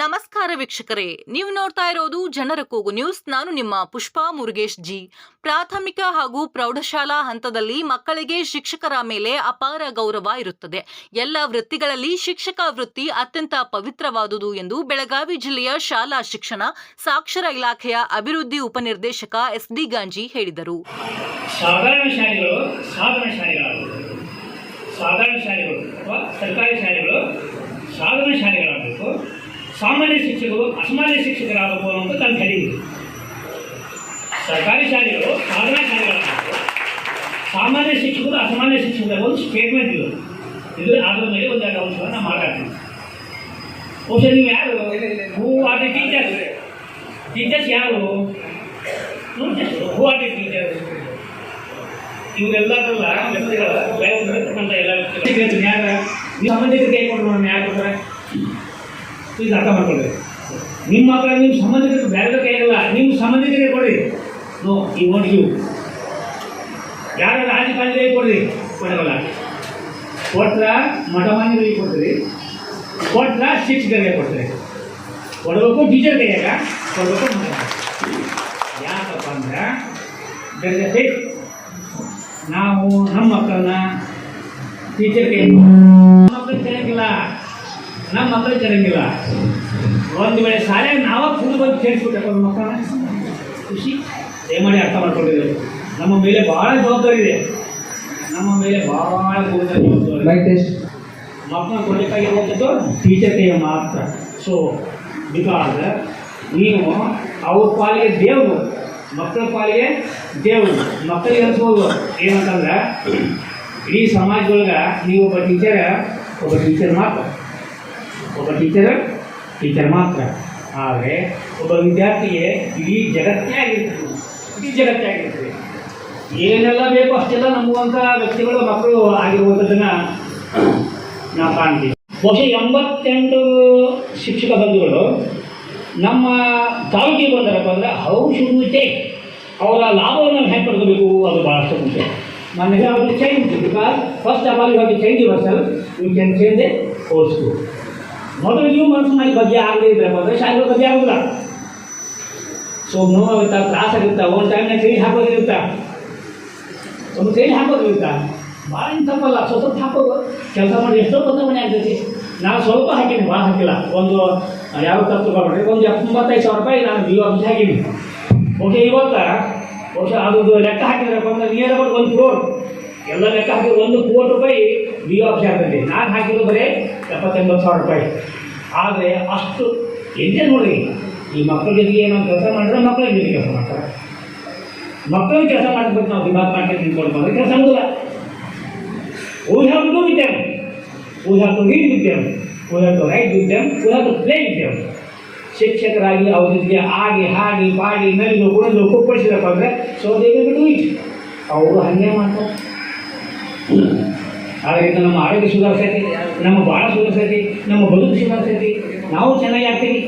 ನಮಸ್ಕಾರ ವೀಕ್ಷಕರೇ, ನೀವು ನೋಡ್ತಾ ಇರೋದು ಜನರ ಕೂಗು ನ್ಯೂಸ್. ನಾನು ನಿಮ್ಮ ಪುಷ್ಪಾ ಮುರುಗೇಶ್ ಜಿ. ಪ್ರಾಥಮಿಕ ಹಾಗೂ ಪ್ರೌಢಶಾಲಾ ಹಂತದಲ್ಲಿ ಮಕ್ಕಳಿಗೆ ಶಿಕ್ಷಕರ ಮೇಲೆ ಅಪಾರ ಗೌರವ ಇರುತ್ತದೆ. ಎಲ್ಲ ವೃತ್ತಿಗಳಲ್ಲಿ ಶಿಕ್ಷಕ ವೃತ್ತಿ ಅತ್ಯಂತ ಪವಿತ್ರವಾದುದು ಎಂದು ಬೆಳಗಾವಿ ಜಿಲ್ಲೆಯ ಶಾಲಾ ಶಿಕ್ಷಣ, ಸಾಕ್ಷರ ಇಲಾಖೆಯ ಅಭಿವೃದ್ಧಿ ಉಪನಿರ್ದೇಶಕ ಎಸ್. ಡಿ. ಗಾಂಜಿ ಹೇಳಿದರು. ಸಾಧಾರಣ ಶಾಲೆಗಳು ಸಾಧಾರಣ ಅಥವಾ ಸರ್ಕಾರಿ ಶಾಲೆಗಳು ಸಾಧನ ಶಾಲೆಗಳಾಗಬೇಕು. ಸಾಮಾನ್ಯ ಶಿಕ್ಷಕರು ಅಸಾಮಾನ್ಯ ಶಿಕ್ಷಕರಾಗಬೇಕು ಅನ್ನೋದು ನನ್ನ ಹೆಡಿಂಗ್ ಸರ್ಕಾರಿ ಶಾಲೆಗಳು ಸಾಧನ ಶಾಲೆಗಳಾಗಬೇಕು ಸಾಮಾನ್ಯ ಶಿಕ್ಷಕರು ಅಸಾಮಾನ್ಯ ಶಿಕ್ಷಕರ ಒಂದು ಸ್ಟೇಟ್ಮೆಂಟ್ ಇದು ಇದು ಅದರ ಮೇಲೆ ಒಂದೆರಡು ಅಂಶವನ್ನು ಮಾತಾಡ್ತೀನಿ ಬಹುಶಃ ನೀವು ಯಾರು who are the teachers teachers ಯಾರು ಹೂ ಆರ್ ದಿ ಟೀಚರ್ಸ್ ಇವರೆಲ್ಲರಲ್ಲ ವ್ಯಕ್ತಿಗಳ ಬಯಸಿರ್ತಕ್ಕಂಥ ಎಲ್ಲ ವ್ಯಕ್ತಿಗಳು ಯಾರ ನೀವು ಸಂಬಂಧಿಕರಿಗೆ ಕೈ ಕೊಟ್ಟು ನೋಡೋಣ ಯಾರು ಕೊಡ್ತಾರೆ ಪ್ಲೀಸ್ ಅರ್ಥ ಮಾಡ್ಕೊಳ್ಳಿ ನಿಮ್ಮ ಮಕ್ಕಳ ನಿಮ್ಮ ಸಂಬಂಧಿಕರಿಗೆ ಬೇರೆ ಕೈಯಲ್ಲ ನಿಮ್ಮ ಸಂಬಂಧಿಕರಿಗೆ ಕೊಡಿ ನೋ ಈ ವಾಂಟ್ ಯು ಯಾರು ರಾಜಕಾರಣಿಗಳಿಗೆ ಕೊಡ್ರಿ. ಕೊಡಗಲ್ಲ ಕೊಟ್ರ ಮಠಮಾನಿಗಳಿಗೆ ಕೊಡ್ತೀರಿ. ಕೊಟ್ರ ಶಿಕ್ಷಕರಿಗೆ ಕೊಡ್ತೀರಿ. ಕೊಡಬೇಕು ಟೀಚರ್ ಕೈಯಾಗ, ಕೊಡಬೇಕು ಯಾಕಪ್ಪ ಅಂದ್ರೆ ಬೆಳೆದ ನಾವು ನಮ್ಮ ಮಕ್ಕಳನ್ನ ಟೀಚರ್ ಕೈ ನಮ್ಮ ಮಕ್ಕಳು ಚೆನ್ನಾಗಿಲ್ಲ ಒಂದು ವೇಳೆ ಶಾಲೆ ನಾವ ಫುಲ್ ಬಂದು ಕೇಳ್ಬಿಟ್ಟಪ್ಪ ಮಕ್ಕಳ ಮಕ್ಕಳನ್ನ ಖುಷಿ. ದಯಮಾಡಿ ಅರ್ಥ ಮಾಡ್ಕೊಂಡಿದ್ದೇವೆ ನಮ್ಮ ಮೇಲೆ ಭಾಳ ಜವಾಬ್ದಾರಿ ಇದೆ. ನಮ್ಮ ಮೇಲೆ ಭಾಳ ಪೂರ್ಣ ಜವಾಬ್ದಾರಿ. ಮೈಕ್ ಟೆಸ್ಟ್ ಮಕ್ಕಳನ್ನ ಕೊಡಲಿಕ್ಕಾಗಿರುವಂಥದ್ದು ಟೀಚರ್ ಕೈಯ ಮಾತ್ರ. ಸೊ ಬಿಕಾಸ್ ನೀವು ಅವ್ರ ಪಾಲಿಗೆ ದೇವರು ಮಕ್ಕಳ ಪಾಲಿಗೆ ದೇವರು ಮಕ್ಕಳಿಗೆ ಅನ್ಸ್ಬೋದು. ಏನಂತಂದ್ರೆ ಇಡೀ ಸಮಾಜದೊಳಗೆ ನೀವು ಒಬ್ಬ ಟೀಚರ್ ಒಬ್ಬ ಟೀಚರ್ ಮಾತ್ರ. ಒಬ್ಬ ಟೀಚರ್ ಟೀಚರ್ ಮಾತ್ರ. ಆದರೆ ಒಬ್ಬ ವಿದ್ಯಾರ್ಥಿಗೆ ಇಡೀ ಜಗತ್ತೇ ಆಗಿರ್ತದೆ ಇಡೀ ಜಗತ್ತೇ ಆಗಿರ್ತದೆ ಏನೆಲ್ಲ ಬೇಕು ಅಷ್ಟೆಲ್ಲ ನಂಬುವಂಥ ವ್ಯಕ್ತಿಗಳು ಮಕ್ಕಳು ಆಗಿರುವಂಥದ್ದನ್ನು ನಾವು ಕಾಣ್ತೀವಿ. ಬಹುಶಃ ಎಂಬತ್ತೆಂಟು ಶಿಕ್ಷಕ ಬಂಧುಗಳು ನಮ್ಮ ತಾಲೂಕಿಗೆ ಬಂದಾರಪ್ಪ ಅಂದರೆ ಶುಡ್ ಟೇಕ್ ಅವರ ಲಾಭವನ್ನು ಹೆಂಗೆ ಪಡ್ಕೋಬೇಕು ಅದು ಭಾಳಷ್ಟು ಮುಖ್ಯ. ನನಗೆ ಅವ್ರಿಗೆ change because first of all ಇವಾಗ change yourself you can change a old school ಮೊದಲು ನೀವು ಮನಸ್ಸು ಮಾಡಿ ಬಗ್ಗೆ ಆಗದೇ ಇದ್ರೆ ಬಂದರೆ ಶಾಲೆ ಬಗ್ಗೆ ಆಗೋದಿಲ್ಲ. ಸೊ ನೋವಾಗುತ್ತಾ ತ್ರಾಸ ಆಗುತ್ತಾ ಒಂದು ಟೈಮ್ನಾಗ ಕೈ ಹಾಕೋದಿರುತ್ತ ಒಂದು ಕೈ ಹಾಕೋದಿರುತ್ತ ಭಾಳ ತಪ್ಪಲ್ಲ ಸ್ವಲ್ಪ ಹಾಕೋದು. ಕೆಲಸ ಮಾಡಿ ಎಷ್ಟೋ ಬದಲಾವಣೆ ಆಗ್ತೈತಿ. ನಾನು ಸ್ವಲ್ಪ ಹಾಕೀನಿ ಭಾಳ ಹಾಕಿಲ್ಲ. ಒಂದು ಯಾವ ತಪ್ಪು ತಗೊಳ್ರಿ ಒಂದು ಎಪ್ಪತ್ತೈದು ಸಾವಿರ ರೂಪಾಯಿ ನಾನು ಆಫೀಸ್ ಹಾಕೀನಿ. ಓಕೆ ಇವತ್ತು ಬಹುಶಃ ಅದು ಲೆಕ್ಕ ಹಾಕಿದ್ರೆ ಅಂದ್ರೆ ನಿಯರ್ ಅಬೌಟ್ ಒಂದು ಕ್ರೋಡ್ ಎಲ್ಲ ಲೆಕ್ಕ ಹಾಕಿದ್ರೆ ಒಂದು ಕೋಟಿ ರೂಪಾಯಿ ಬಿ ಆಫೀಸ್ ಆಗ್ತೈತಿ. ನಾನು ಹಾಕಿರೋ ಬರೀ ಎಪ್ಪತ್ತೆಂಬತ್ತು ಸಾವಿರ ರೂಪಾಯಿ ಆದರೆ ಅಷ್ಟು ಎಂದೇ ನೋಡ್ರಿ ಈ ಮಕ್ಕಳ ಜೊತೆಗೆ ಏನೋ ಕೆಲಸ ಮಾಡಿದ್ರೆ ಮಕ್ಕಳ ಜೊತೆ ಕೆಲಸ ಮಾಡ್ತಾರೆ ಮಕ್ಕಳಿಗೆ ಕೆಲಸ ಮಾಡ್ಬೇಕು ನಾವು ದಿಮಾಗ್ ಮಾಡ್ಕೊಂಡು ನಿಂತ್ಕೊಂಡು ಬಂದ್ರೆ ಕೆಲಸ ಆಗೋದಿಲ್ಲ we have to do with them. We have to read with them. We have to write with them. We have to play with them. ಶಿಕ್ಷಕರಾಗಿ ಅವ್ರ ಜೊತೆಗೆ ಆಗಿ ಹಾಡಿ ಪಾಡಿ ನಲಿದು ಕುಣಿದು ಕುಪ್ಪಳಿಸಿದಪ್ಪ ಅಂದರೆ so they will do it ಅವರು ಹಾಗೆ ಮಾಡ್ತಾರೆ ಆದ್ದರಿಂದ ನಮ್ಮ ಆರೋಗ್ಯ ಸುಧಾರಿಸೈತಿ ನಮ್ಮ ಬಾಳ ಸುಧಾರಿಸೈತಿ ನಮ್ಮ ಬದುಕು ಸುಧಾರಿಸೈತಿ ನಾವು ಚೆನ್ನಾಗಿ ಆಗ್ತೀವಿ.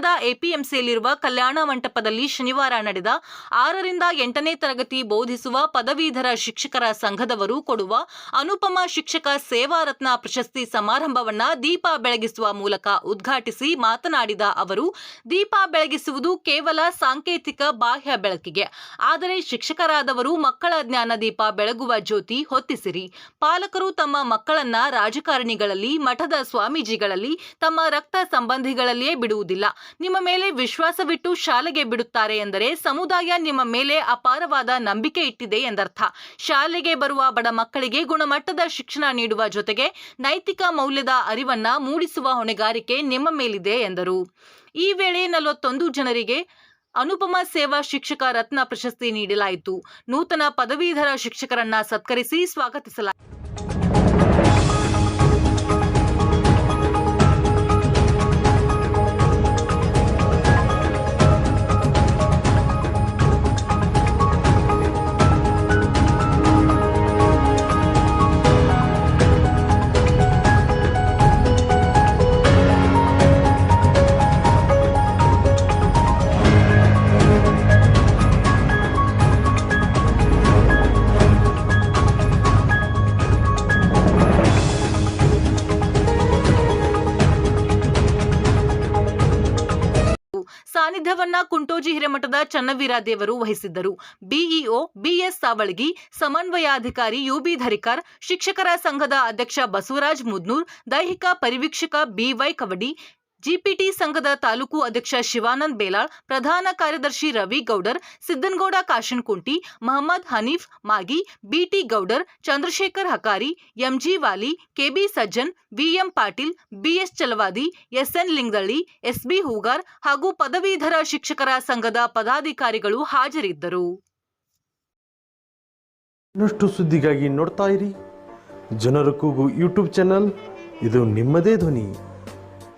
ಪಟ್ಟಣದ ಎಪಿಎಂಸಿಯಲ್ಲಿರುವ ಕಲ್ಯಾಣ ಮಂಟಪದಲ್ಲಿ ಶನಿವಾರ ನಡೆದ ಆರರಿಂದ ಎಂಟನೇ ತರಗತಿ ಬೋಧಿಸುವ ಪದವೀಧರ ಶಿಕ್ಷಕರ ಸಂಘದವರು ಕೊಡುವ ಅನುಪಮ ಶಿಕ್ಷಕ ಸೇವಾ ರತ್ನ ಪ್ರಶಸ್ತಿ ಸಮಾರಂಭವನ್ನ ದೀಪ ಬೆಳಗಿಸುವ ಮೂಲಕ ಉದ್ಘಾಟಿಸಿ ಮಾತನಾಡಿದ ಅವರು, ದೀಪ ಬೆಳಗಿಸುವುದು ಕೇವಲ ಸಾಂಕೇತಿಕ ಬಾಹ್ಯ ಬೆಳಕಿಗೆ, ಆದರೆ ಶಿಕ್ಷಕರಾದವರು ಮಕ್ಕಳ ಜ್ಞಾನ ದೀಪ ಬೆಳಗುವ ಜ್ಯೋತಿ ಹೊತ್ತಿಸಿರಿ. ಪಾಲಕರು ತಮ್ಮ ಮಕ್ಕಳನ್ನ ರಾಜಕಾರಣಿಗಳಲ್ಲಿ, ಮಠದ ಸ್ವಾಮೀಜಿಗಳಲ್ಲಿ, ತಮ್ಮ ರಕ್ತ ಸಂಬಂಧಿಗಳಲ್ಲಿಯೇ ಬಿಡುವುದಿಲ್ಲ. ನಿಮ್ಮ ಮೇಲೆ ವಿಶ್ವಾಸವಿಟ್ಟು ಶಾಲೆಗೆ ಬಿಡುತ್ತಾರೆ ಎಂದರೆ ಸಮುದಾಯ ನಿಮ್ಮ ಮೇಲೆ ಅಪಾರವಾದ ನಂಬಿಕೆ ಇಟ್ಟಿದೆ ಎಂದರ್ಥ. ಶಾಲೆಗೆ ಬರುವ ಬಡ ಮಕ್ಕಳಿಗೆ ಗುಣಮಟ್ಟದ ಶಿಕ್ಷಣ ನೀಡುವ ಜೊತೆಗೆ ನೈತಿಕ ಮೌಲ್ಯದ ಅರಿವನ್ನ ಮೂಡಿಸುವ ಹೊಣೆಗಾರಿಕೆ ನಿಮ್ಮ ಮೇಲಿದೆ ಎಂದರು. ಈ ವೇಳೆ ನಲವತ್ತೊಂದು ಜನರಿಗೆ ಅನುಪಮ ಸೇವಾ ಶಿಕ್ಷಕ ರತ್ನ ಪ್ರಶಸ್ತಿ ನೀಡಲಾಯಿತು. ನೂತನ ಪದವೀಧರ ಶಿಕ್ಷಕರನ್ನ ಸತ್ಕರಿಸಿ ಸ್ವಾಗತಿಸಲಾಯಿತು. ಕುಂಟೋಜಿ ಹಿರೇಮಠದ ಚನ್ನವೀರ ದೇವರು ವಹಿಸಿದ್ದರು. ಬಿಇಒ ಬಿಎಸ್ ಸಾವಳಗಿ, ಸಮನ್ವಯಾಧಿಕಾರಿ ಯುಬಿ ಧರಿಕರ್, ಶಿಕ್ಷಕರ ಸಂಘದ ಅಧ್ಯಕ್ಷ ಬಸವರಾಜ್ ಮುದ್ನೂರ್, ದೈಹಿಕ ಪರಿವೀಕ್ಷಕ ಬಿವೈ ಕವಡಿ ಜಿಪಿಟಿ ಸಂಘದ ತಾಲೂಕು ಅಧ್ಯಕ್ಷ ಶಿವಾನಂದ್ ಬೇಲಾಳ್, ಪ್ರಧಾನ ಕಾರ್ಯದರ್ಶಿ Ravi Gowdar Siddanagouda Kashankunti, Mohammad Hanif Magi, BT Gowdar, Chandrashekhar Hakari, MG Wali, KB Sajjan, VM Patil, BS Chalavadi, SN Lingadalli, SB Hugar ಹಾಗೂ ಪದವೀಧರ ಶಿಕ್ಷಕರ ಸಂಘದ ಪದಾಧಿಕಾರಿಗಳು ಹಾಜರಿದ್ದರು. ಇನ್ನಷ್ಟು ಸುದ್ದಿಗಾಗಿ ನೋಡ್ತಾ ಇರಿ. ಜನರ ಕೂಗು ಯೂಟ್ಯೂಬ್ ಚಾನಲ್. ಇದು ನಿಮ್ಮದೇ ಧ್ವನಿ.